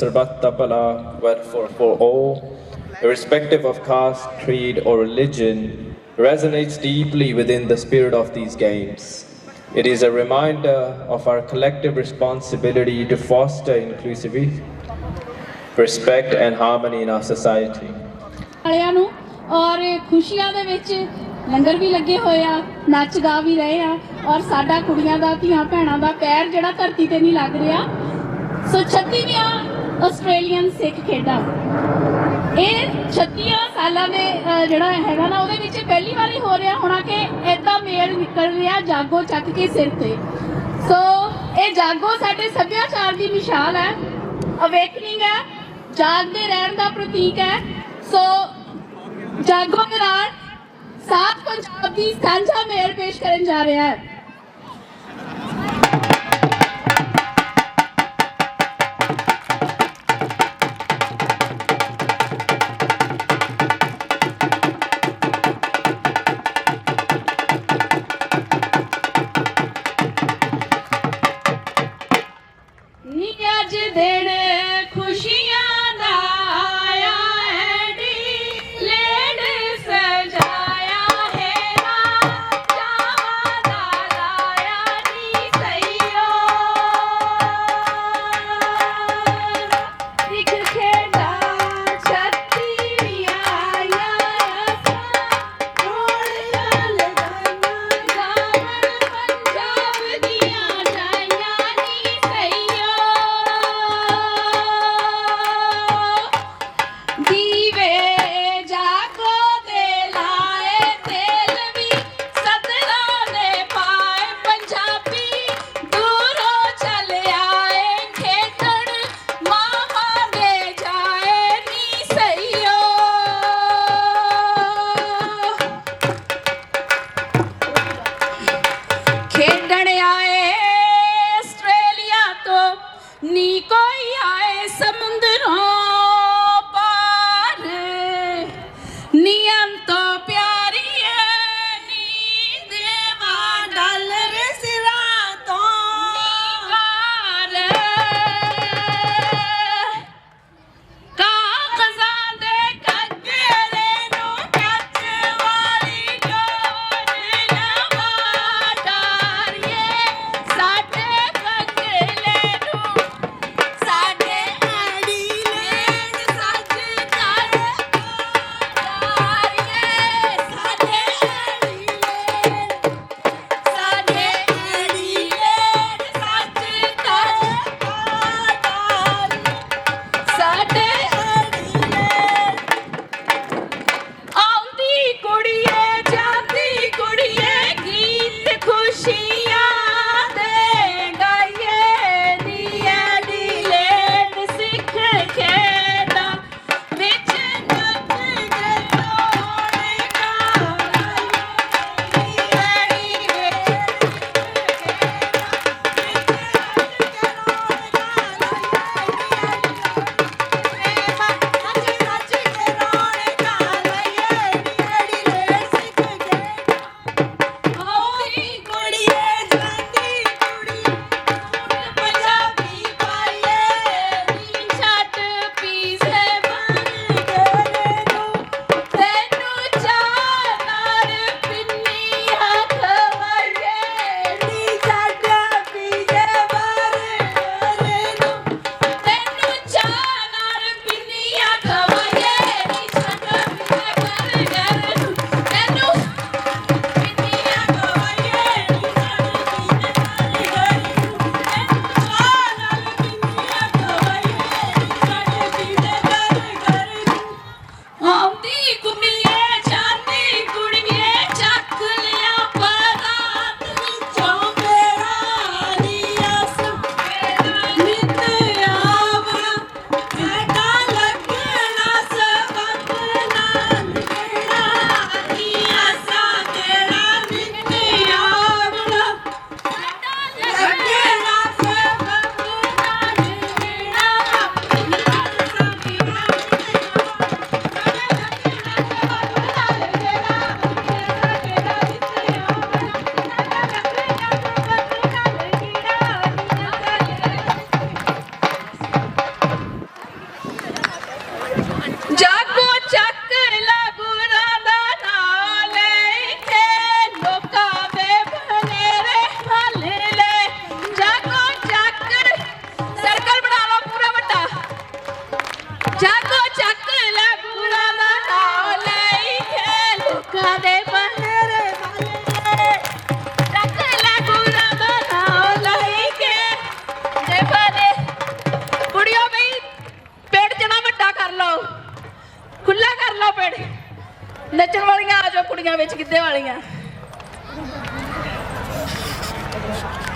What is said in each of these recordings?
Sarvat Tapala, welfare for all, irrespective of caste, creed, or religion, resonates deeply within the spirit of these games. It is a reminder of our collective responsibility to foster inclusivity, respect, and harmony in our society. ਵਾਲਿਆਂ ਨੂੰ ਔਰ ਖੁਸ਼ੀਆਂ ਦੇ ਵਿੱਚ ਲੰਗਰ ਵੀ ਲੱਗੇ ਹੋਏ ਆ ਨੱਚ ਗਾ ਵੀ ਰਹੇ ਆ ਔਰ ਸਾਡਾ ਕੁੜੀਆਂ ਦਾ ਧੀਆਂ ਭੈਣਾਂ ਦਾ ਪੈਰ ਜਿਹੜਾ ਧਰਤੀ ਤੇ ਨਹੀਂ ਲੱਗ ਰਿਹਾ ਸੋ 36ਵੀਆਂ ਆਸਟ੍ਰੇਲੀਅਨ ਸਿੱਖ ਖੇਡਾਂ। ਇਹ 36 ਸਾਲਾਂ ਦੇ ਜਿਹੜਾ ਹੈਗਾ ਨਾ, ਉਹਦੇ ਵਿੱਚ ਪਹਿਲੀ ਵਾਰੀ ਹੋ ਰਿਹਾ ਹੋਣਾ ਕਿ ਏਦਾਂ ਮੇਲ ਨਿਕਲ ਰਿਹਾ ਜਾਗੋ ਚੱਕ ਕੇ ਸਿਰ ਤੇ। ਸੋ ਇਹ ਜਾਗੋ ਸਾਡੇ ਸੱਭਿਆਚਾਰ ਦੀ ਮਿਸਾਲ ਹੈ, ਅਵੇਕਨਿੰਗ ਹੈ, ਜਾਗਦੇ ਰਹਿਣ ਦਾ ਪ੍ਰਤੀਕ ਹੈ। ਸੋ ਜਾਗੋ ਦੌਰਾਨ ਨਾਲ ਪੰਜਾਬ ਦੀ ਸਾਂਝਾ ਮੇਲ ਪੇਸ਼ ਕਰਨ ਜਾ ਰਿਹਾ ਹੈ। ਨੀ ਕੋਈ ਆਏ ਸਮੁੰਦਰ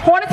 ਹੁਣ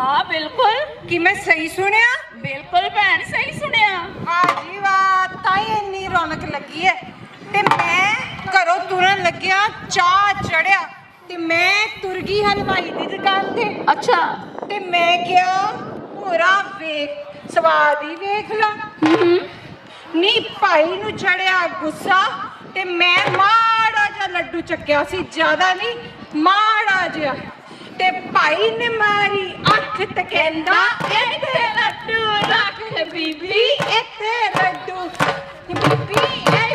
ਹਾਂ ਬਿਲਕੁਲ। ਕੀ ਮੈਂ ਸਹੀ ਸੁਣਿਆ? ਬਿਲਕੁਲ ਭੈਣ ਸਹੀ ਸੁਣਿਆ। ਵਾਹ ਜੀ ਵਾਹ ਤਾਂ ਹੀ ਇੰਨੀ ਰੌਣਕ ਲੱਗੀ ਹੈ। ਤੇ ਮੈਂ ਘਰੋਂ ਤੁਰਨ ਲੱਗਿਆ ਚਾਹ ਚੜਿਆ। ਤੇ ਮੈਂ ਤੁਰ ਗਈ ਹਲਵਾਈ ਦੀ ਦੁਕਾਨ ਤੇ। ਅੱਛਾ। ਤੇ ਮੈਂ ਕਿਹਾ ਪੂਰਾ ਵੇਖ ਸਵਾਦ ਹੀ ਵੇਖ ਲਾ। ਨੀ ਭਾਈ ਨੂੰ ਚੜਿਆ ਗੁੱਸਾ ਤੇ ਮੈਂ ਮਾੜਾ ਜਿਹਾ ਲੱਡੂ ਚੱਕਿਆ ਸੀ ਜ਼ਿਆਦਾ ਨਹੀਂ ਮਾੜਾ ਜਿਹਾ। ਤੇ ਭਾਈ ਨੇ ਮਾਰੀ ਅੱਖ ਤੇ ਕਹਿੰਦਾ ਇੱਥੇ ਲੱਡੂ ਰੱਖ ਬੀਬੀ ਇੱਥੇ ਲੱਡੂ ਬੀਬੀ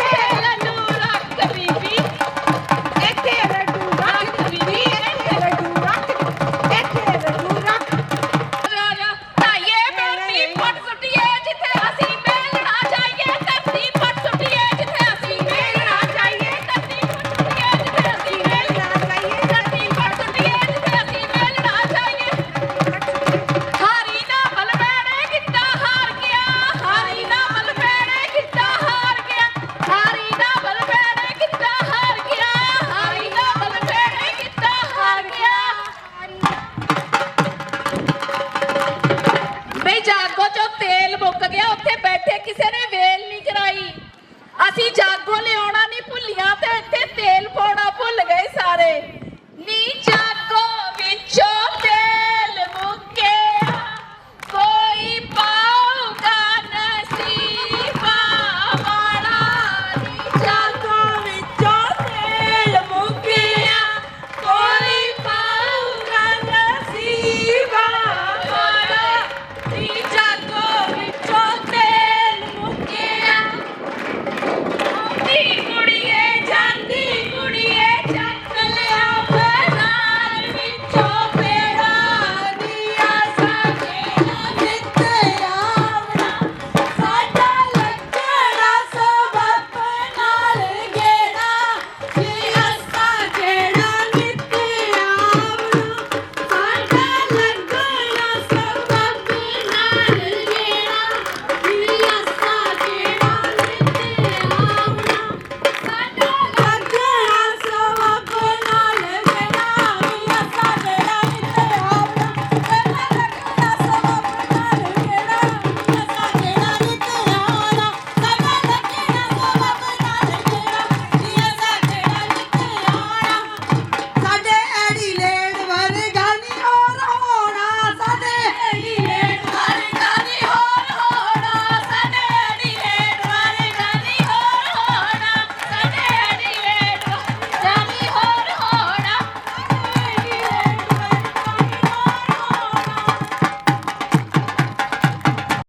ਬਈ ਗਿਆ ਉੱਥੇ ਬੈਠੇ ਕਿਸੇ ਨੇ ਵੇਲ ਨਹੀਂ ਕਰਾਈ। ਅਸੀਂ